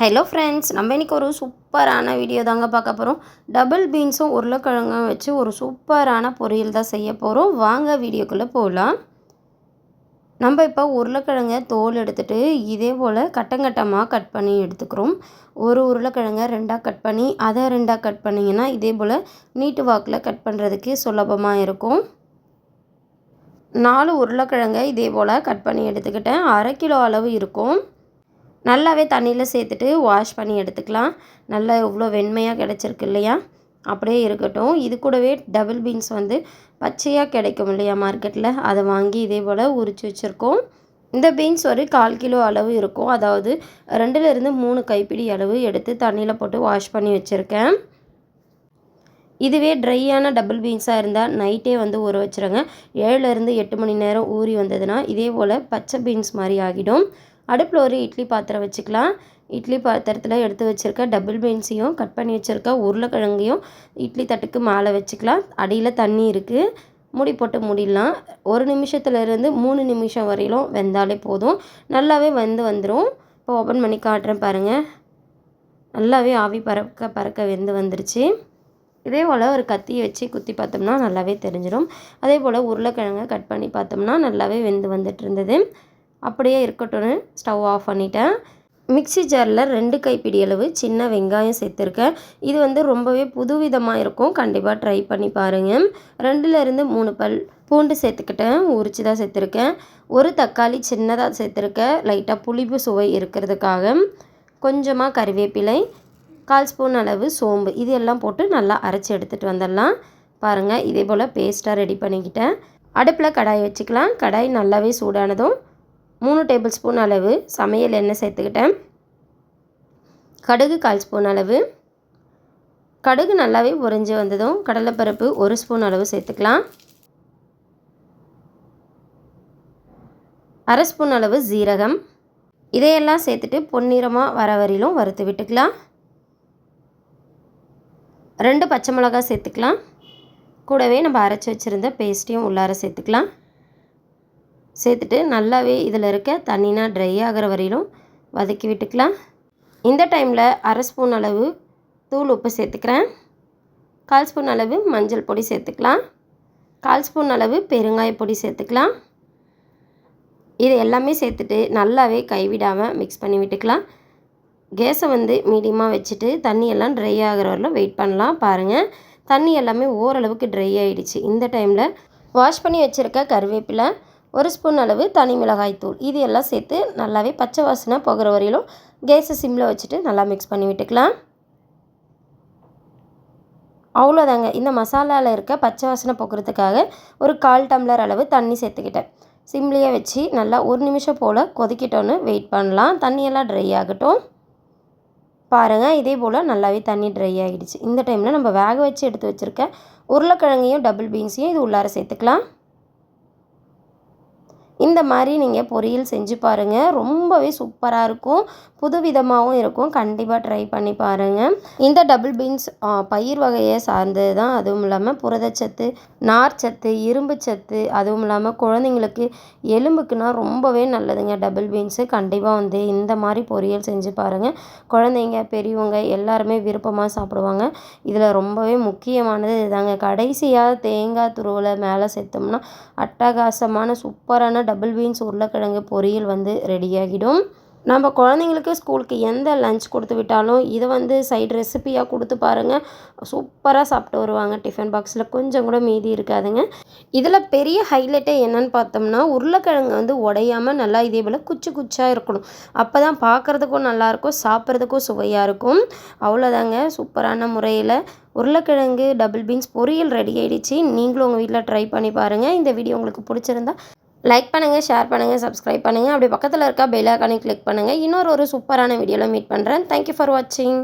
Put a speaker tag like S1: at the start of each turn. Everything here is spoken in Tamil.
S1: ஹலோ ஃப்ரெண்ட்ஸ் நம்ம இன்றைக்கி ஒரு சூப்பரான வீடியோ தாங்க பார்க்க போகிறோம் டபுள் பீன்ஸும் உருளைக்கிழங்கும் வச்சு ஒரு சூப்பரான பொரியல் தான் செய்ய போகிறோம் வாங்க வீடியோக்குள்ளே போகலாம் நம்ம இப்போ உருளைக்கிழங்க தோல் எடுத்துகிட்டு இதே போல் கட்டங்கட்டமாக கட் பண்ணி எடுத்துக்கிறோம். ஒரு உருளைக்கிழங்க ரெண்டாக கட் பண்ணி அதை ரெண்டாக கட் பண்ணிங்கன்னா இதே போல் நீட்டு வாக்கில் கட் பண்ணுறதுக்கு சுலபமாக இருக்கும். நாலு உருளைக்கிழங்க இதே போல் கட் பண்ணி எடுத்துக்கிட்டேன். அரை கிலோ அளவு இருக்கும். நல்லாவே தண்ணியில் சேர்த்துட்டு வாஷ் பண்ணி எடுத்துக்கலாம். நல்லா இவ்வளோ வெண்மையாக கிடச்சிருக்கு இல்லையா? அப்படியே இருக்கட்டும். இது கூடவே டபுள் பீன்ஸ் வந்து பச்சையாக கிடைக்கும் இல்லையா மார்க்கெட்டில் அதை வாங்கி இதே போல் உரித்து வச்சுருக்கோம். இந்த பீன்ஸ் ஒரு கால் கிலோ அளவு இருக்கும். அதாவது ரெண்டுலேருந்து மூணு கைப்பிடி அளவு எடுத்து தண்ணியில் போட்டு வாஷ் பண்ணி வச்சுருக்கேன். இதுவே ட்ரையான டபுள் பீன்ஸாக இருந்தால் நைட்டே வந்து ஊற வச்சுருங்க. ஏழுலேருந்து எட்டு மணி நேரம் ஊறி வந்ததுன்னா இதே போல் பச்சை பீன்ஸ் மாதிரி ஆகிடும். அடுப்பில் ஒரு இட்லி பாத்திரம் வச்சுக்கலாம். இட்லி பாத்திரத்தில் எடுத்து வச்சுருக்க டபுள் பீன்ஸையும் கட் பண்ணி வச்சுருக்க உருளைக்கிழங்கையும் இட்லி தட்டுக்கு மேலே வச்சுக்கலாம். அடியில் தண்ணி இருக்குது மூடி போட்டு மூடிடலாம். ஒரு நிமிஷத்துலேருந்து மூணு நிமிஷம் வரையிலும் வெந்தாலே போதும். நல்லாவே வெந்து வந்துடும் இப்போ ஓப்பன் பண்ணி காட்டுறேன் பாருங்கள் நல்லாவே ஆவி பறக்க பறக்க வெந்து வந்துருச்சு. இதே போல் ஒரு கத்தியை வச்சு குத்தி பார்த்தோம்னா நல்லாவே தெரிஞ்சிடும் அதே போல் உருளைக்கிழங்கை கட் பண்ணி பார்த்தோம்னா நல்லாவே வெந்து வந்துட்டு இருந்தது. அப்படியே இருக்கட்டும்னு ஸ்டவ் ஆஃப் பண்ணிட்டேன். மிக்சி ஜாரில் ரெண்டு கைப்பிடி அளவு சின்ன வெங்காயம் சேர்த்துருக்கேன். இது வந்து ரொம்பவே புதுவிதமாக இருக்கும். கண்டிப்பாக ட்ரை பண்ணி பாருங்கள் ரெண்டுலேருந்து மூணு பல் பூண்டு சேர்த்துக்கிட்டேன். உரிச்சு தான் சேர்த்துருக்கேன். ஒரு தக்காளி சின்னதாக சேர்த்துருக்கேன். லைட்டாக புளிப்பு சுவை இருக்கிறதுக்காக. கொஞ்சமாக கறிவேப்பிலை கால் ஸ்பூன் அளவு சோம்பு இது எல்லாம் போட்டு நல்லா அரைச்சி எடுத்துகிட்டு வந்துடலாம். பாருங்கள் இதே போல் பேஸ்ட்டாக ரெடி பண்ணிக்கிட்டேன். அடுப்பில் கடாய் வச்சுக்கலாம். கடாய் நல்லாவே சூடானதும் மூணு டேபிள் ஸ்பூன் அளவு சமையல் எண்ணெய் சேர்த்துக்கிட்டேன். கடுகு கால் ஸ்பூன் அளவு. கடுகு நல்லாவே உறைஞ்சி வந்ததும் கடலைப்பருப்பு ஒரு ஸ்பூன் அளவு சேர்த்துக்கலாம். அரை ஸ்பூன் அளவு ஜீரகம் இதையெல்லாம் சேர்த்துட்டு பொன்னிறமாக வர வரையிலும் வறுத்து விட்டுக்கலாம். ரெண்டு பச்சை மிளகாய் சேர்த்துக்கலாம். கூடவே நம்ம அரைச்சி வச்சுருந்த பேஸ்ட்டையும் உள்ளார சேர்த்துக்கலாம். சேர்த்துட்டு நல்லாவே இதில் இருக்க தண்ணினா ட்ரை ஆகிற வரையிலும் வதக்கி விட்டுக்கலாம். இந்த டைமில் அரை ஸ்பூன் அளவு தூள் உப்பு சேர்த்துக்கிறேன். கால் ஸ்பூன் அளவு மஞ்சள் பொடி சேர்த்துக்கலாம். கால் ஸ்பூன் அளவு பெருங்காய பொடி சேர்த்துக்கலாம். இது எல்லாமே சேர்த்துட்டு நல்லாவே கைவிடாமல் மிக்ஸ் பண்ணி விட்டுக்கலாம். கேஸை வந்து மீடியமாக வச்சுட்டு தண்ணியெல்லாம் ட்ரை ஆகிற வரலாம் வெயிட் பண்ணலாம். பாருங்கள் தண்ணி எல்லாமே ஓரளவுக்கு ட்ரை ஆகிடுச்சு இந்த டைமில் வாஷ் பண்ணி வச்சுருக்க கருவேப்பிலை ஒரு ஸ்பூன் அளவு தனி மிளகாய் தூள். இது எல்லாம் சேர்த்து நல்லாவே பச்சை வாசனை போகிற வரையிலும் கேஸை சிம்மில் வச்சுட்டு நல்லா மிக்ஸ் பண்ணி விட்டுக்கலாம். அவ்வளோதாங்க. இந்த மசாலாவில் இருக்க பச்சை வாசனை போக்குறதுக்காக ஒரு கால் டம்ளர் அளவு தண்ணி சேர்த்துக்கிட்டேன். சிம்லேயே வச்சு நல்லா ஒரு நிமிஷம் போல் கொதிக்கிட்டோன்னு வெயிட் பண்ணலாம். தண்ணியெல்லாம் ட்ரை ஆகட்டும். பாருங்கள் இதே போல் நல்லாவே தண்ணி ட்ரை ஆகிடுச்சு இந்த டைமில் நம்ம வேக வச்சு எடுத்து வச்சுருக்க உருளைக்கிழங்கையும் டபுள் பீன்ஸையும் இது உள்ளார சேர்த்துக்கலாம். இந்த மாதிரி நீங்கள் பொரியல் செஞ்சு பாருங்கள் ரொம்பவே சூப்பராக இருக்கும். புதுவிதமாகவும் இருக்கும். கண்டிப்பாக ட்ரை பண்ணி பாருங்கள் இந்த டபுள் பீன்ஸ் பயிர் வகையை சார்ந்தது தான். அதுவும் இல்லாமல் புரதச்சத்து நார்ச்சத்து இரும்பு சத்து அதுவும் இல்லாமல் குழந்தைங்களுக்கு எலும்புக்குனா ரொம்பவே நல்லதுங்க டபுள் பீன்ஸு கண்டிப்பாக வந்து இந்த மாதிரி பொரியல் செஞ்சு பாருங்கள் குழந்தைங்க பெரியவங்க எல்லாருமே விருப்பமாக சாப்பிடுவாங்க. இதில் ரொம்பவே முக்கியமானது இதுதாங்க. கடைசியாக தேங்காய் துருவலை மேலே சேர்த்தோம்னா அட்டகாசமான சூப்பரான டபுள் டபுள் பீன்ஸ் உருளைக்கிழங்கு பொரியல் வந்து ரெடியாகிடும் நம்ம குழந்தைங்களுக்கு ஸ்கூலுக்கு எந்த லஞ்ச் கொடுத்து விட்டாலும் இதை வந்து சைடு ரெசிப்பியாக கொடுத்து பாருங்கள் சூப்பராக சாப்பிட்டு வருவாங்க. டிஃபன் பாக்ஸில் கொஞ்சம் கூட மீதி இருக்காதுங்க. இதில் பெரிய ஹைலைட்டே என்னன்னு பார்த்தோம்னா உருளைக்கிழங்கு வந்து உடையாமல் நல்லா இதே போல் குச்சி குச்சாக இருக்கணும். அப்போ தான் பார்க்குறதுக்கும் நல்லாயிருக்கும் சாப்பிட்றதுக்கும் சுவையாக இருக்கும். அவ்வளோதாங்க சூப்பரான முறையில் உருளைக்கிழங்கு டபுள் பீன்ஸ் பொரியல் ரெடி ஆகிடுச்சு நீங்களும் உங்கள் வீட்டில் ட்ரை பண்ணி பாருங்கள் இந்த வீடியோ உங்களுக்கு பிடிச்சிருந்தா லைக் பண்ணுங்கள் ஷேர் பண்ணுங்கள் சப்ஸ்கிரைப் பண்ணுங்கள் அப்படி பக்கத்தில் இருக்க பெல் ஐக்கானையும் கிளிக் பண்ணுங்கள் இன்னொரு ஒரு சூப்பரான வீடியோவில் மீட் பண்ணுறேன் தேங்க்யூ ஃபார் வாட்சிங்